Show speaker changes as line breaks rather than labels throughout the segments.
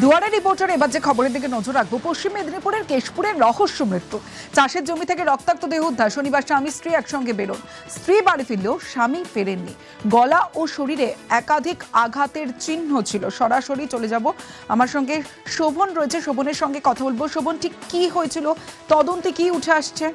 দুয়ারে রিপোর্টার এবার যে খবরের দিকে নজর রাখব, পশ্চিম মেদিনীপুরের কেশপুরের রহস্য মৃত্যু। চাষের জমি থেকে রক্তাক্ত দেহ উদ্ধার, শনিবার স্বামী স্ত্রী একসঙ্গে বেরোন। স্ত্রী বাড়ি ফিরলেও স্বামী ফেরেননি। গলা ও শরীরে একাধিক আঘাতের চিহ্ন ছিল। সরাসরি চলে যাব আমার সঙ্গে। শোভন রয়েছে, শোভনের সঙ্গে কথা বলব। শোভন, ঠিক কি হয়েছিল? তদন্তে কি উঠে আসছে?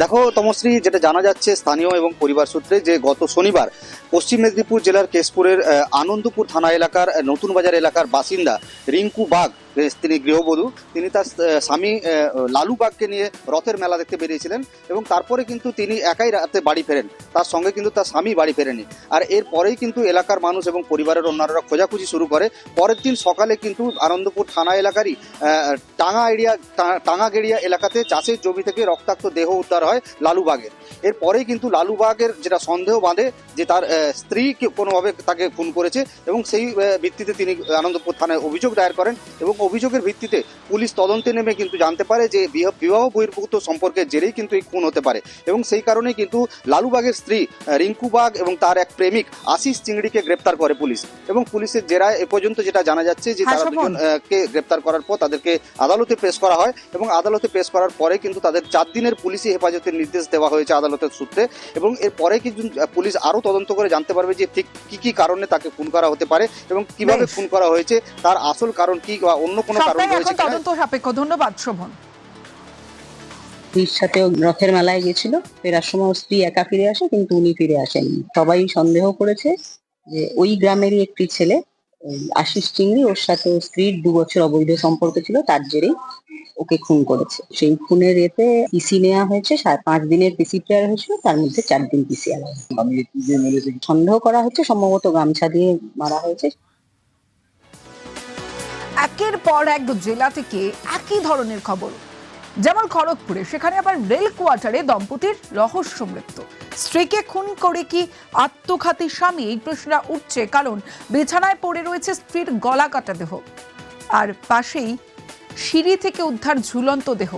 দেখো তমশ্রী যেটা জানা যাচ্ছে স্থানীয় এবং পরিবার সূত্রে যে গত শনিবার পশ্চিম মেদিনীপুর জেলার কেশপুরের আনন্দপুর থানা এলাকার নতুন বাজার এলাকার বাসিন্দা রিঙ্কু এ, তিনি গৃহবধূ। তিনি তার স্বামী লালু বাগকে নিয়ে রথের মেলা দেখতে বেরিয়েছিলেন এবং তারপরে কিন্তু তিনি একাই রাতে বাড়ি ফেরেন। তার সঙ্গে কিন্তু তার স্বামী বাড়ি ফেরেনি। আর এর পরেই কিন্তু এলাকার মানুষ এবং পরিবারের অন্যান্যরা খোঁজাখুঁজি শুরু করে। পরের দিন সকালে কিন্তু আনন্দপুর থানা এলাকারই টাঙ্গা এরিয়া, টা- টাঙ্গাগেড়িয়া এলাকাতে চাষের জমি থেকে রক্তাক্ত দেহ উদ্ধার হয় লালুবাগের এরপরেই কিন্তু লালুবাগের যেটা সন্দেহ বাঁধে যে তার স্ত্রী কোনোভাবে তাকে খুন করেছে এবং সেই ভিত্তিতে তিনি আনন্দপুর থানায় অভিযোগ দায়ের করেন এবং অভিযোগের ভিত্তিতে পুলিশ তদন্তে নেমে কিন্তু জানতে পারে যে বিহ- বিবাহ বহির্ভূত সম্পর্কের জেরেই কিন্তু এই খুন হতে পারে। এবং সেই কারণেই কিন্তু লালুবাগের স্ত্রী রিঙ্কু বাগ এবং তার এক প্রেমিক আশিস চিংড়িকে গ্রেপ্তার করে পুলিশ। এবং পুলিশের জেরায় এ পর্যন্ত যেটা জানা যাচ্ছে যে তারা
শোভন।
দুজন আহ, কে গ্রেপ্তার করার পর তাদেরকে আদালতে পেশ করা হয় এবং আদালতে পেশ করার পরে কিন্তু তাদের চার দিনের পুলিশি হেফাজতের নির্দেশ দেওয়া হয়েছে আদালতের সূত্রে। এবং এর পরে কিন্তু পুলিশ আরও তদন্ত করে জানতে পারবে যে ঠিক কী কী কারণে তাকে খুন করা হতে পারে এবং কীভাবে খুন করা হয়েছে তার আসল কারণ কি বা অন্য কোনো কারণ রয়েছে কিনা?
তদন্ত সাপেক্ষ। ধন্যবাদ শোভন।
স্ত্রীর সাথে রথের মেলায় গেছিল। ফেরার সময় স্ত্রী একা ফিরে আসে কিন্তু উনি ফিরে আসেননি। সবাই সন্দেহ করেছে যে ওই গ্রামেরই একটি ছেলে আশিস চিংড়ি ওর সাথে স্ত্রীর দু বছর অবৈধ সম্পর্ক ছিল তার জেরেই ওকে খুন করেছে। সেই খুনের এতে পিসি নেওয়া হয়েছে পাঁচ দিনের পিসি প্রেয়ার হয়েছিল তার মধ্যে চার দিন পিসি আলাদা সন্দেহ করা হচ্ছে সম্ভবত গামছা দিয়ে মারা হয়েছে।
একের পর এক জেলা থেকে একই ধরনের খবর। যেমন খড়গপুরে সেখানে আবার রেল কোয়ার্টারে দম্পতির রহস্য মৃত্যু। স্ত্রীকে খুন করে কি আত্মঘাতী স্বামী? এই প্রশ্নটা উঠছে, কারণ বিছানায় পড়ে রয়েছে স্ত্রীর গলা কাটা দেহ। আর পাশেই সিঁড়ি থেকে উদ্ধার ঝুলন্ত দেহ।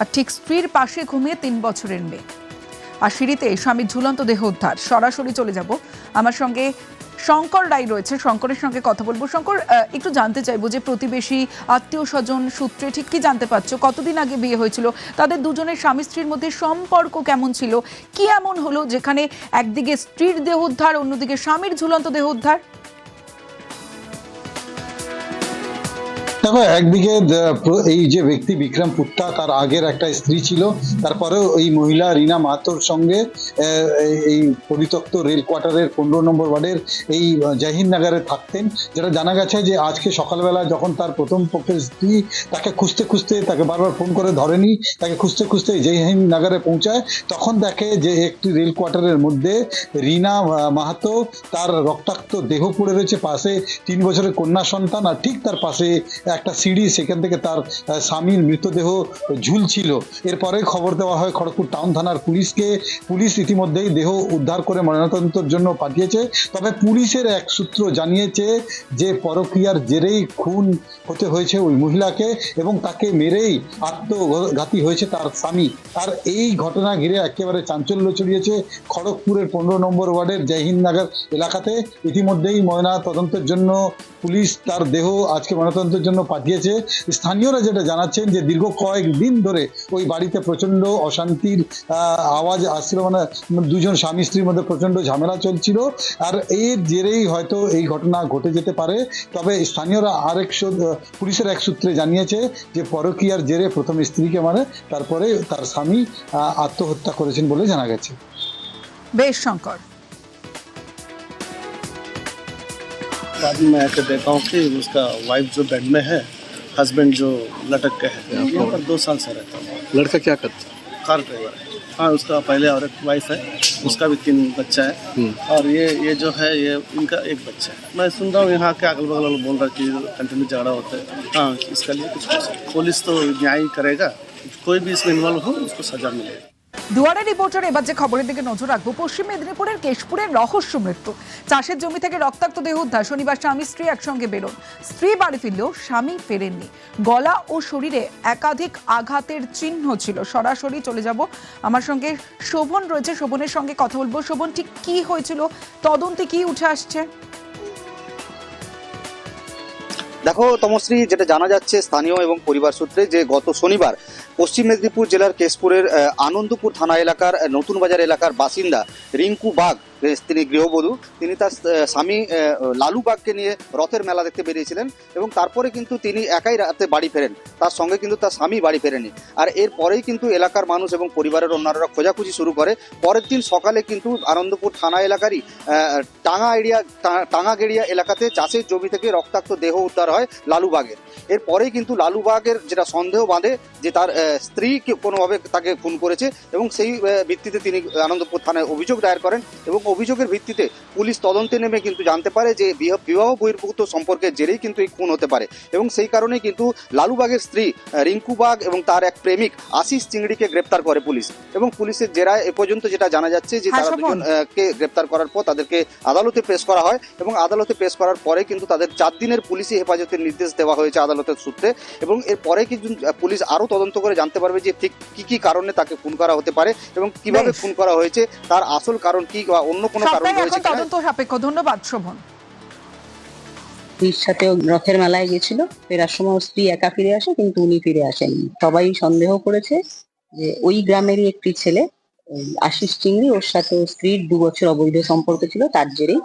আর ঠিক স্ত্রীর পাশে ঘুমিয়ে তিন বছরের মেয়ে। আর সিঁড়িতে স্বামীর ঝুলন্ত দেহ উদ্ধার। সরাসরি চলে যাব আমার সঙ্গে শঙ্কর রায় রয়েছে। শঙ্করের সঙ্গে কথা বলব। শঙ্কর একটু জানতে চাইব যে প্রতিবেশী আত্মীয় স্বজন সূত্রে ঠিক কি জানতে পারছ? কতদিন আগে বিয়ে হয়েছিল? তাদের দুজনের স্বামী স্ত্রীর মধ্যে সম্পর্ক কেমন ছিল? কি এমন হলো যেখানে একদিকে স্ত্রীর দেহ উদ্ধার, অন্যদিকে স্বামীর ঝুলন্ত দেহ উদ্ধার?
দেখো, একদিকে এই যে ব্যক্তি বিক্রম পুত্তা তার আগের একটা স্ত্রী ছিল, তারপরেও এই মহিলা রীনা মাহাতোর সঙ্গে এই- পরিত্যক্ত রেল কোয়ার্টারের পনেরো নম্বর ওয়ার্ডের এই জাহিন নগরে থাকতেন, যেটা জানা গেছে যে আজকে সকালবেলা যখন তার প্রথম পক্ষের স্ত্রী তাকে খুঁজতে খুঁজতে তাকে বারবার ফোন করে ধরেনি, তাকে খুঁজতে খুঁজতে জয়হিন্দ নগরে পৌঁছায়, তখন দেখে যে একটি রেল কোয়ার্টারের মধ্যে রিনা মাহাতো তার রক্তাক্ত দেহ পড়ে রয়েছে পাশে, তিন বছরের কন্যা সন্তান, আর ঠিক তার পাশে একটা সিঁড়ি সেখান থেকে তার স্বামীর মৃতদেহ ঝুলছিল। এরপরে খবর দেওয়া হয় খড়গপুর টাউন থানার পুলিশকে। পুলিশ ইতিমধ্যেই দেহ উদ্ধার করে ময়নাতদন্তের জন্য পাঠিয়েছে। তবে পুলিশের এক সূত্র জানিয়েছে যে পরকীয়ার জেরেই খুন হতে হয়েছে ওই মহিলাকে এবং তাকে মেরেই আত্মঘাতী হয়েছে তার স্বামী। আর এই ঘটনা ঘিরে একেবারে চাঞ্চল্য ছড়িয়েছে খড়গপুরের পনেরো নম্বর ওয়ার্ডের জয়হিন্দ নগর এলাকাতে। ইতিমধ্যেই ময়না তদন্তের জন্য পুলিশ তার দেহ আজকে ময়নাতদন্তের জন্য পাঠিয়েছে। স্থানীয়রা যেটা জানাচ্ছেন যে দীর্ঘ কয়েক দিন ধরে ওই বাড়িতে প্রচণ্ড অশান্তির আওয়াজ আসছিল। মানে দুজন স্বামী স্ত্রীর মধ্যে প্রচণ্ড ঝামেলা চলছিল। আর এর জেরেই হয়তো এই ঘটনা ঘটে যেতে পারে। তবে স্থানীয়রা আরেক পুলিশের এক সূত্রে জানিয়েছে যে পরকীয়ার জেরে প্রথম স্ত্রীকে মানে তারপরে তার স্বামী আত্মহত্যা করেছেন বলে জানা গেছে।
বেশ, শঙ্কর।
बाद में मैं आके देखा हूँ कि उसका वाइफ जो बेड में है हस्बैंड जो लटक के है यहाँ पर दो साल से रहता हूँ।
लड़का क्या करता है?
कार ड्राइवर है। हाँ उसका पहले और एक वाइफ है उसका भी तीन बच्चा है। और ये ये जो है ये इनका एक बच्चा है। मैं सुन रहा हूँ यहाँ के अगल बगल वाले बोल रहा कि कंटिन्यू झगड़ा होता है। हाँ इसका लिए कुछ। पुलिस तो न्याय करेगा। कोई भी इसमें इन्वॉल्व हो उसको सजा मिलेगी।
দুয়ারে রিপোর্টার এবার যে খবরের দিকে নজর রাখব, পশ্চিম মেদিনীপুরের কেশপুরের রহস্য মৃত্যু। চাষের জমি থেকে রক্তাক্ত দেহ উদ্ধার, শনিবার স্বামী স্ত্রী একসঙ্গে বেরোন। স্ত্রী বাড়ি ফিরলেও স্বামী ফেরেননি। গলা ও শরীরে একাধিক আঘাতের চিহ্ন ছিল। সরাসরি চলে যাব আমার সঙ্গে। শোভন রয়েছে, শোভনের সঙ্গে কথা বলব। শোভন, ঠিক কি হয়েছিল? তদন্তে কি উঠে আসছে?
দেখো তমশ্রী যেটা জানা যাচ্ছে স্থানীয় এবং পরিবার সূত্রে যে গত শনিবার পশ্চিম মেদিনীপুর জেলার কেশপুরের আনন্দপুর থানা এলাকার নতুন বাজার এলাকার বাসিন্দা রিঙ্কু এ, তিনি গৃহবধূ, তিনি তার স্বামী লালু বাগকে নিয়ে রথের মেলা দেখতে বেরিয়েছিলেন এবং তারপরে কিন্তু তিনি একাই রাতে বাড়ি ফেরেন। তার সঙ্গে কিন্তু তার স্বামী বাড়ি ফেরেনি। আর এর পরেই কিন্তু এলাকার মানুষ এবং পরিবারের অন্যান্যরা খোঁজাখুঁজি শুরু করে। পরের দিন সকালে কিন্তু আনন্দপুর থানা এলাকারই টাঙ্গা এরিয়া, টা- টাঙ্গাগেড়িয়া এলাকাতে চাষের জমি থেকে রক্তাক্ত দেহ উদ্ধার হয় লালুবাগের এরপরেই কিন্তু লালুবাগের যেটা সন্দেহ বাঁধে যে তার স্ত্রী কোনোভাবে তাকে খুন করেছে এবং সেই ভিত্তিতে তিনি আনন্দপুর থানায় অভিযোগ দায়ের করেন এবং অভিযোগের ভিত্তিতে পুলিশ তদন্তে নেমে কিন্তু জানতে পারে যে বিহ- বিবাহ বহির্ভূত সম্পর্কের জেরেই কিন্তু এই খুন হতে পারে। এবং সেই কারণেই কিন্তু লালুবাগের স্ত্রী রিঙ্কু বাগ এবং তার এক প্রেমিক আশিস চিংড়িকে গ্রেপ্তার করে পুলিশ। এবং পুলিশের জেরায় এ পর্যন্ত যেটা জানা যাচ্ছে যে
হ্যাঁ,
তারা
শোভন।
দুজন আহ, কে গ্রেপ্তার করার পর তাদেরকে আদালতে পেশ করা হয় এবং আদালতে পেশ করার পরে কিন্তু তাদের চার দিনের পুলিশি হেফাজতের নির্দেশ দেওয়া হয়েছে আদালতের সূত্রে। এবং এর পরে কিন্তু পুলিশ আরও তদন্ত করে জানতে পারবে যে ঠিক কী কী কারণে তাকে খুন করা হতে পারে এবং কীভাবে খুন করা হয়েছে তার আসল কারণ কি বা অন্য কোনো কারণ রয়েছে
তদন্ত সাপেক্ষ। ধন্যবাদ শোভন।
স্ত্রীর সাথেও রথের মেলায় গেছিল। ফেরার সময় স্ত্রী একা ফিরে আসে কিন্তু উনি ফিরে আসেননি। সবাই সন্দেহ করেছে যে ওই গ্রামেরই একটি ছেলে আশিস চিংড়ি ওর সাথে স্ত্রীর দু বছর অবৈধ সম্পর্ক ছিল তার জেরেই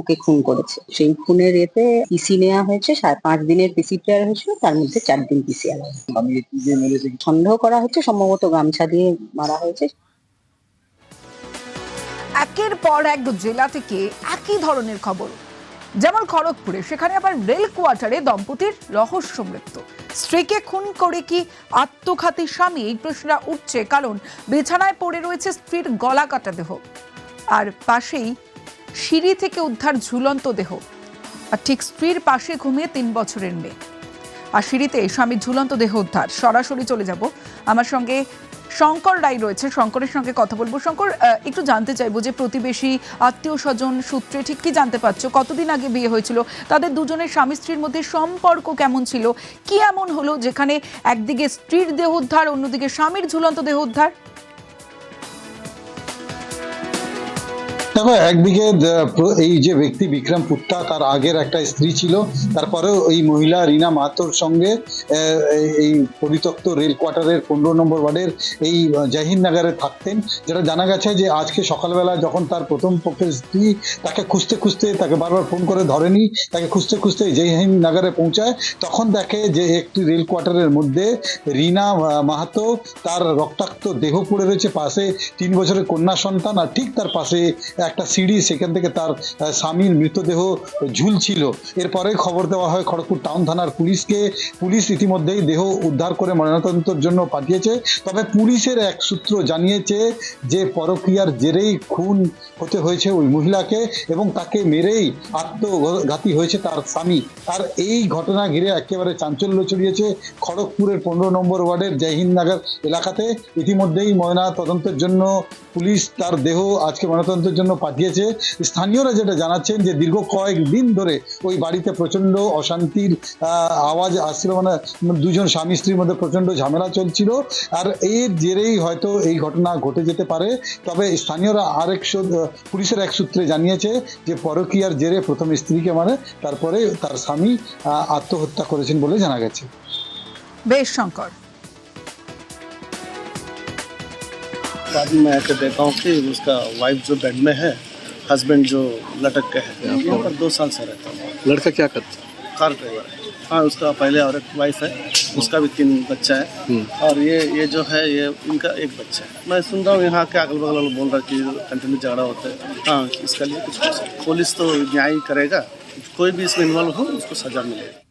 ওকে খুন করেছে। সেই খুনের এতে পিসি নেওয়া হয়েছে পাঁচ দিনের পিসি প্রেয়ার হয়েছিল তার মধ্যে চার দিন পিসি আলাদা সন্দেহ করা হচ্ছে সম্ভবত গামছা দিয়ে মারা হয়েছে।
একের পর এক জেলা থেকে একই ধরনের খবর। যেমন খড়গপুরে সেখানে আবার রেল কোয়ার্টারে দম্পতির রহস্য মৃত্যু। স্ত্রীকে খুন করে কি আত্মঘাতী স্বামী? এই প্রশ্নটা উঠছে, কারণ বিছানায় পড়ে রয়েছে স্ত্রীর গলা কাটা দেহ। আর পাশেই সিঁড়ি থেকে উদ্ধার ঝুলন্ত দেহ। আর ঠিক স্ত্রীর পাশে ঘুমিয়ে তিন বছরের মেয়ে। আর সিঁড়িতে স্বামীর ঝুলন্ত দেহ উদ্ধার। সরাসরি চলে যাব আমার সঙ্গে শঙ্কর রায় রয়েছে। শঙ্করের সঙ্গে কথা বলব। শঙ্কর একটু জানতে চাইব যে প্রতিবেশী আত্মীয় স্বজন সূত্রে ঠিক কি জানতে পারছ? কতদিন আগে বিয়ে হয়েছিল? তাদের দুজনের স্বামী স্ত্রীর মধ্যে সম্পর্ক কেমন ছিল? কি এমন হলো যেখানে একদিকে স্ত্রীর দেহ উদ্ধার, অন্যদিকে স্বামীর ঝুলন্ত দেহ উদ্ধার?
দেখো, একদিকে এই যে ব্যক্তি বিক্রম পুত্তা তার আগের একটা স্ত্রী ছিল, তারপরেও এই মহিলা রীনা মাহাতোর সঙ্গে এই- পরিত্যক্ত রেল কোয়ার্টারের পনেরো নম্বর ওয়ার্ডের এই জাহিন নগরে থাকতেন, যেটা জানা গেছে যে আজকে সকালবেলা যখন তার প্রথম পক্ষের স্ত্রী তাকে খুঁজতে খুঁজতে তাকে বারবার ফোন করে ধরেনি, তাকে খুঁজতে খুঁজতে জয়হিন্দ নগরে পৌঁছায়, তখন দেখে যে একটি রেল কোয়ার্টারের মধ্যে রিনা মাহাতো তার রক্তাক্ত দেহ পড়ে রয়েছে পাশে, তিন বছরের কন্যা সন্তান, আর ঠিক তার পাশে একটা সিঁড়ি সেখান থেকে তার স্বামীর মৃতদেহ ঝুলছিল। এরপরে খবর দেওয়া হয় খড়গপুর টাউন থানার পুলিশকে। পুলিশ ইতিমধ্যেই দেহ উদ্ধার করে ময়নাতদন্তের জন্য পাঠিয়েছে। তবে পুলিশের এক সূত্র জানিয়েছে যে পরকীয়ার জেরেই খুন হতে হয়েছে ওই মহিলাকে এবং তাকে মেরেই আত্মঘাতী হয়েছে তার স্বামী। আর এই ঘটনা ঘিরে একেবারে চাঞ্চল্য ছড়িয়েছে খড়গপুরের পনেরো নম্বর ওয়ার্ডের জয়হিন্দ নগর এলাকাতে। ইতিমধ্যেই ময়না তদন্তের জন্য পুলিশ তার দেহ আজকে ময়নাতদন্তের জন্য পাঠিয়েছে। স্থানীয়রা যেটা জানাচ্ছেন যে দীর্ঘ কয়েক দিন ধরে ওই বাড়িতে প্রচণ্ড অশান্তির আওয়াজ আসছিল। মানে দুজন স্বামী স্ত্রীর মধ্যে প্রচণ্ড ঝামেলা চলছিল। আর এর জেরেই হয়তো এই ঘটনা ঘটে যেতে পারে। তবে স্থানীয়রা আরেক পুলিশের এক সূত্রে জানিয়েছে যে পরকীয়ার জেরে প্রথম স্ত্রীকে মানে তারপরে তার স্বামী আত্মহত্যা করেছেন বলে জানা গেছে।
বেশ, শঙ্কর।
बाद में मैं आके देखा हूँ कि उसका वाइफ जो बेड में है हस्बैंड जो लटक के है यहाँ पर दो साल से रहता हूँ।
लड़का क्या करता है?
कार ड्राइवर है। हाँ उसका पहले और एक वाइफ है उसका भी तीन बच्चा है। और ये ये जो है ये इनका एक बच्चा है। मैं सुन रहा हूँ यहाँ के अगल बगल वाले बोल रहा कि कंटिन्यू झगड़ा होता है। हाँ इसका लिए कुछ। पुलिस तो न्याय करेगा। कोई भी इसमें इन्वॉल्व हो उसको सजा मिलेगी।